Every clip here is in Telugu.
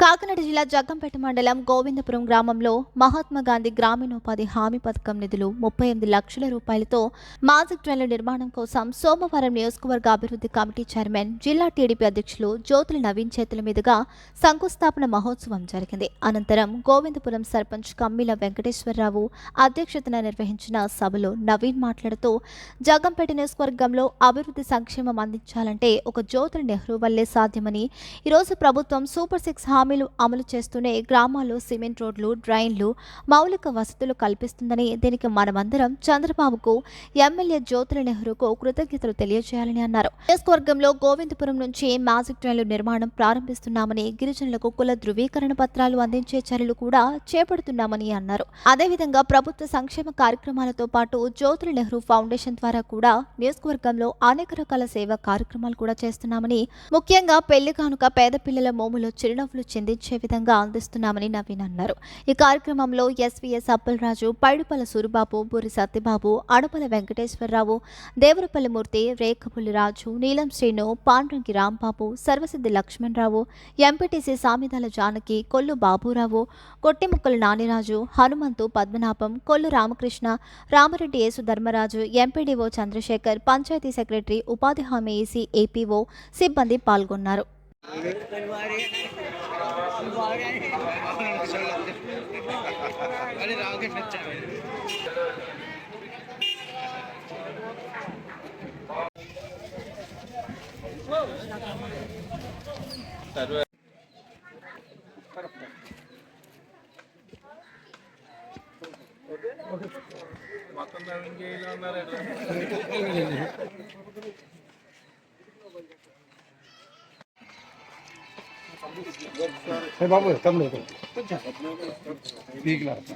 కాకినాడ జిల్లా జగ్గంపేట మండలం గోవిందపురం గ్రామంలో మహాత్మా గాంధీ గ్రామీణోపాధి హామీ పథకం నిధులు ముప్పై ఎనిమిది లక్షల రూపాయలతో మాజిక్ ట్రైన్ల నిర్మాణం కోసం సోమవారం నియోజకవర్గ అభివృద్ధి కమిటీ చైర్మన్ జిల్లా టీడీపీ అధ్యక్షులు జ్యోతుల నవీన్ చేతుల మీదుగా శంకుస్థాపన మహోత్సవం జరిగింది. అనంతరం గోవిందపురం సర్పంచ్ కమ్మిల వెంకటేశ్వరరావు అధ్యక్షతన నిర్వహించిన సభలో నవీన్ మాట్లాడుతూ జగ్గంపేట నియోజకవర్గంలో అభివృద్ధి సంక్షేమం అందించాలంటే ఒక జ్యోతుల నెహ్రూ వల్లే సాధ్యమని ఈరోజు ప్రభుత్వం సూపర్ సిక్స్ హామీలు అమలు చేస్తూనే గ్రామాల్లో సిమెంట్ రోడ్లు డ్రైన్లు మౌలిక వసతులు కల్పిస్తుందని దీనికి మనమందరం చంద్రబాబుకు ఎమ్మెల్యే జ్యోతుల నెహ్రూకు కృతజ్ఞతలు తెలియజేయాలని అన్నారు. నియోజకవర్గంలో గోవిందపురం నుంచి మ్యాజిక్ ట్రైన్లు నిర్మాణం ప్రారంభిస్తున్నామని గిరిజనులకు కుల ధృవీకరణ పత్రాలు అందించే చర్యలు కూడా చేపడుతున్నామని అన్నారు. అదేవిధంగా ప్రభుత్వ సంక్షేమ కార్యక్రమాలతో పాటు జ్యోతుల నెహ్రూ ఫౌండేషన్ ద్వారా కూడా నియోజకవర్గంలో అనేక రకాల సేవా కార్యక్రమాలు కూడా చేస్తున్నామని ముఖ్యంగా పెళ్ళి కానుక పేద పిల్లల మోములో చిరునవ్వులు చెందించే విధంగా అందిస్తున్నామని నవీన్ అన్నారు. ఈ కార్యక్రమంలో SVS Appalaraju Paidupala Suribabu Buri Satyababu Adapala Venkateswararao Devarapalli Murthy Rekhapalli Raju Neelam Srinu Pandrangi Rambabu Sarvasiddhi Lakshmanarao MPTC Samidala Janaki Kollu Baburao Kottimukkala Naniraju Hanumanthu Padmanabham Kollu Ramakrishna Ramareddy Yesu Dharmaraju MPDO Chandrasekhar panchayat secretary ఉపాధి హామీ ఈసీ ఏపీఓ సిబ్బంది పాల్గొన్నారు. అరే రామకృష్ణ వచ్చాడు మొత్తం నవీన్ జైలు ఉన్నారు हे बाबू कम लोग ठीक लगा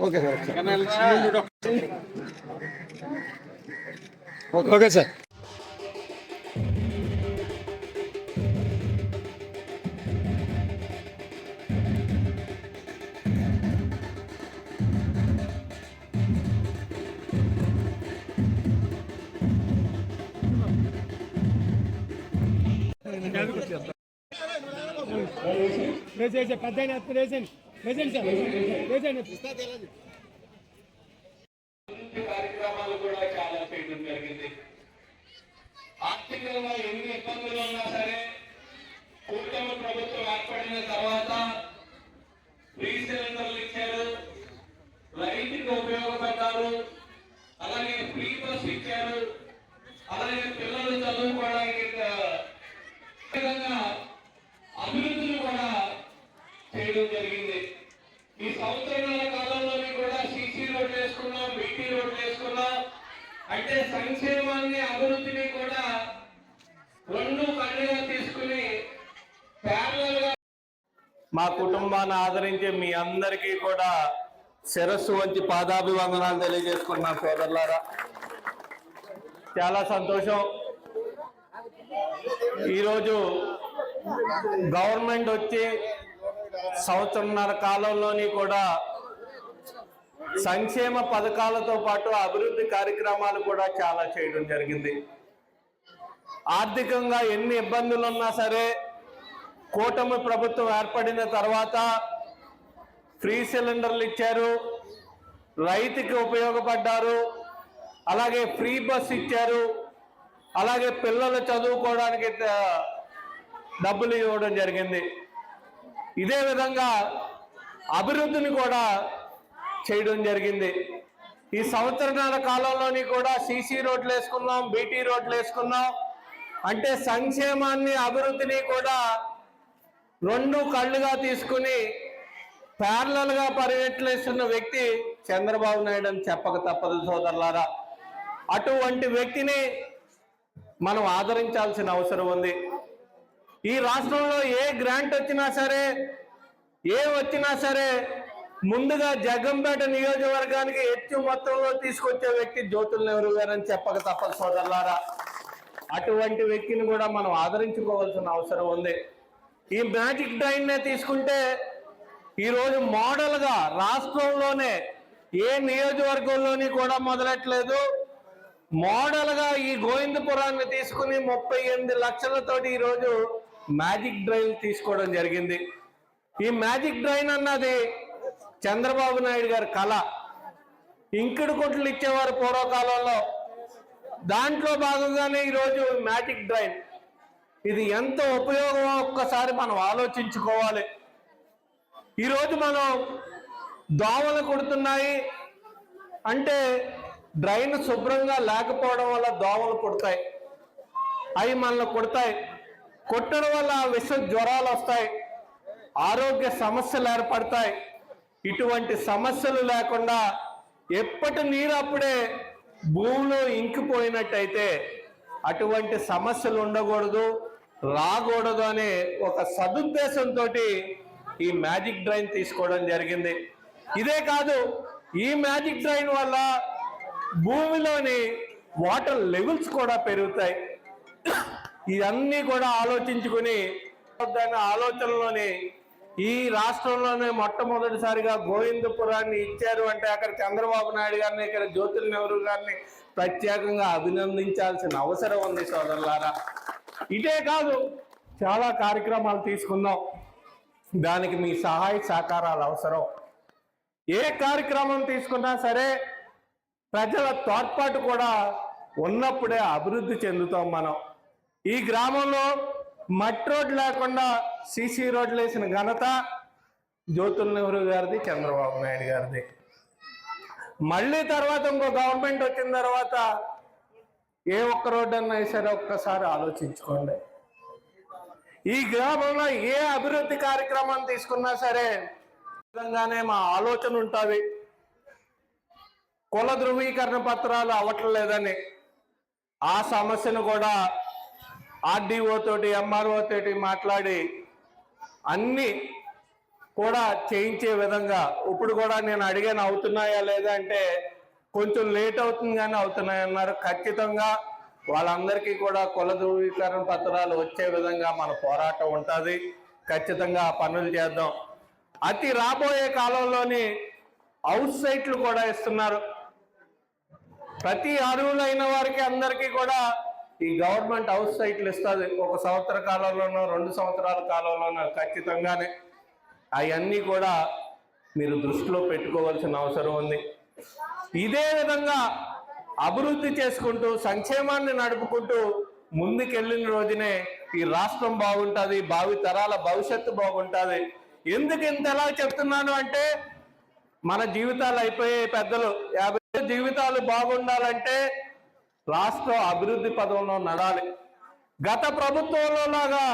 ఓకే సార్ ఓకే సార్ వేసేసే పెద్ద వేసేయండి వేసేయండి సార్ వేసేయండి కార్యక్రమాలు కూడా చాలా చేయడం జరిగింది. ఆర్థికంగా ఎన్ని ఇబ్బందులు ఉన్నా సరే కూటమి ప్రభుత్వం ఏర్పడిన తర్వాత ఫ్రీ సిలిండర్లు ఇచ్చారు రైతుకి ఉపయోగపడ్డారు అలాగే ఫ్రీ బస్ ఇచ్చారు అలాగే పిల్లలు చదువుకోవడానికి ఆ, విధంగా అభివృద్ధిని కూడా చేయడం జరిగింది. ఈ సంవత్సరాల కాలంలోనే కూడా సీసీ రోడ్లు వేసుకున్నాం బీటీ రోడ్లు వేసుకున్నాం. అంటే సంక్షేమాన్ని అభివృద్ధిని కూడా రెండు కళ్ళుగా తీసుకుని ప్యారల్ మా కుటుంబాన్ని ఆదరించే మీ అందరికీ కూడా శిరస్సు వంచి పాదాభివందనాలు తెలియజేసుకున్నాం సోదరులారా చాలా సంతోషం. ఈరోజు గవర్నమెంట్ వచ్చి సంవత్సరంన్నర కాలంలోని కూడా సంక్షేమ పథకాలతో పాటు అభివృద్ధి కార్యక్రమాలు కూడా చాలా చేయడం జరిగింది. ఆర్థికంగా ఎన్ని ఇబ్బందులు ఉన్నా సరే కూటమి ప్రభుత్వం ఏర్పడిన తర్వాత ఫ్రీ సిలిండర్లు ఇచ్చారు రైతుకి ఉపయోగపడ్డారు అలాగే ఫ్రీ బస్ ఇచ్చారు అలాగే పిల్లలు చదువుకోవడానికి డబ్బులు ఇవ్వడం జరిగింది. ఇదే విధంగా అభివృద్ధిని కూడా చేయడం జరిగింది. ఈ సంవత్సరాల కాలంలోని కూడా సీసీ రోడ్లు వేసుకున్నాం బీటీ రోడ్లు వేసుకున్నాం. అంటే సంక్షేమాన్ని అభివృద్ధిని కూడా రెండు కళ్ళుగా తీసుకుని ప్యారలల్గా పర్యటిస్తున్న వ్యక్తి చంద్రబాబు నాయుడు అని చెప్పక తప్పదు సోదరులారా. అటువంటి వ్యక్తిని మనం ఆదరించాల్సిన అవసరం ఉంది. ఈ రాష్ట్రంలో ఏ గ్రాంట్ వచ్చినా సరే ఏ వచ్చినా సరే ముందుగా జగంపేట నియోజకవర్గానికి ఎత్తి మొత్తంలో తీసుకొచ్చే వ్యక్తి జ్యోతుల గారు గారని చెప్పక తప్పక సోదరులారా. అటువంటి వ్యక్తిని కూడా మనం ఆదరించుకోవాల్సిన అవసరం ఉంది. ఈ మ్యాజిక్ డ్రైన్నే తీసుకుంటే ఈరోజు మోడల్గా రాష్ట్రంలోనే ఏ నియోజకవర్గంలోని కూడా మొదలెట్లేదు. మోడల్గా ఈ గోవిందపురాన్ని తీసుకుని ముప్పై ఎనిమిది లక్షలతోటి ఈరోజు మ్యాజిక్ డ్రైవ్ తీసుకోవడం జరిగింది. ఈ మ్యాజిక్ డ్రైన్ అన్నది చంద్రబాబు నాయుడు గారి కళ. ఇంకిడి కొట్లు ఇచ్చేవారు పూర్వకాలంలో. దాంట్లో భాగంగానే ఈరోజు మ్యాజిక్ డ్రైన్ ఇది ఎంత ఉపయోగమో ఒక్కసారి మనం ఆలోచించుకోవాలి. ఈరోజు మనం దోమలు కుడుతున్నాయి అంటే డ్రైన్ శుభ్రంగా లేకపోవడం వల్ల దోమలు కుడతాయి. అవి మనల్ని కుడతాయి. కొట్టడం వల్ల విష జ్వరాలు వస్తాయి ఆరోగ్య సమస్యలు ఏర్పడతాయి. ఇటువంటి సమస్యలు లేకుండా ఎప్పటి నీరు అప్పుడే భూమిలో ఇంకిపోయినట్టయితే అటువంటి సమస్యలు ఉండకూడదు రాకూడదు అనే ఒక సదుద్దేశంతో ఈ మ్యాజిక్ డ్రైన్ తీసుకోవడం జరిగింది. ఇదే కాదు ఈ మ్యాజిక్ డ్రైన్ వల్ల భూమిలోని వాటర్ లెవెల్స్ కూడా పెరుగుతాయి. ఇవన్నీ కూడా ఆలోచించుకుని దాని ఆలోచనలోని ఈ రాష్ట్రంలోనే మొట్టమొదటిసారిగా గోవిందపురాన్ని ఇచ్చారు అంటే అక్కడ చంద్రబాబు నాయుడు గారిని ఇక్కడ జ్యోతుల నెహ్రూ గారిని ప్రత్యేకంగా అభినందించాల్సిన అవసరం ఉంది సోదరులారా. ఇదే కాదు చాలా కార్యక్రమాలు తీసుకుందాం. దానికి మీ సహాయ సహకారాలు అవసరం. ఏ కార్యక్రమం తీసుకున్నా సరే ప్రజల తోడ్పాటు కూడా ఉన్నప్పుడే అభివృద్ధి చెందుతాం మనం. ఈ గ్రామంలో మట్టి రోడ్డు లేకుండా సీసీ రోడ్లు వేసిన ఘనత జ్యోతుల నెహ్రూ గారిది చంద్రబాబు నాయుడు గారిది. మళ్ళీ తర్వాత ఇంకో గవర్నమెంట్ వచ్చిన తర్వాత ఏ ఒక్క రోడ్డు అన్నా సరే ఒక్కసారి ఆలోచించుకోండి. ఈ గ్రామంలో ఏ అభివృద్ధి కార్యక్రమం తీసుకున్నా సరే విధంగానే మా ఆలోచన ఉంటుంది. కుల ధృవీకరణ పత్రాలు అవ్వట్లేదని ఆ సమస్యను కూడా ఆర్డీఓ తోటి ఎంఆర్ఓ తోటి మాట్లాడి అన్ని కూడా చేయించే విధంగా ఇప్పుడు కూడా నేను అడిగాను అవుతున్నాయా లేదా అంటే కొంచెం లేట్ అవుతుంది కానీ అవుతున్నాయి అన్నారు. ఖచ్చితంగా వాళ్ళందరికీ కూడా కుల ధృవీకరణ పత్రాలు వచ్చే విధంగా మన పోరాటం ఉంటుంది. ఖచ్చితంగా ఆ పనులు చేద్దాం. అతి రాబోయే కాలంలోని అవుట్ సైట్లు కూడా ఇస్తున్నారు. ప్రతి అరువులైన వారికి అందరికీ కూడా ఈ గవర్నమెంట్ హౌస్ సైట్లు ఇస్తుంది. ఒక సంవత్సర కాలంలోనో రెండు సంవత్సరాల కాలంలోనో ఖచ్చితంగానే అవన్నీ కూడా మీరు దృష్టిలో పెట్టుకోవాల్సిన అవసరం ఉంది. ఇదే విధంగా అభివృద్ధి చేసుకుంటూ సంక్షేమాన్ని నడుపుకుంటూ ముందుకెళ్ళిన రోజునే ఈ రాష్ట్రం బాగుంటుంది భావి తరాల భవిష్యత్తు బాగుంటుంది. ఎందుకు ఇంత ఎలా చెప్తున్నాను అంటే మన జీవితాలు అయిపోయే పెద్దలు యాభై జీవితాలు బాగుండాలంటే రాష్ట్ర అభివృద్ధి పదంలో నడాలి. గత ప్రభుత్వంలో లాగా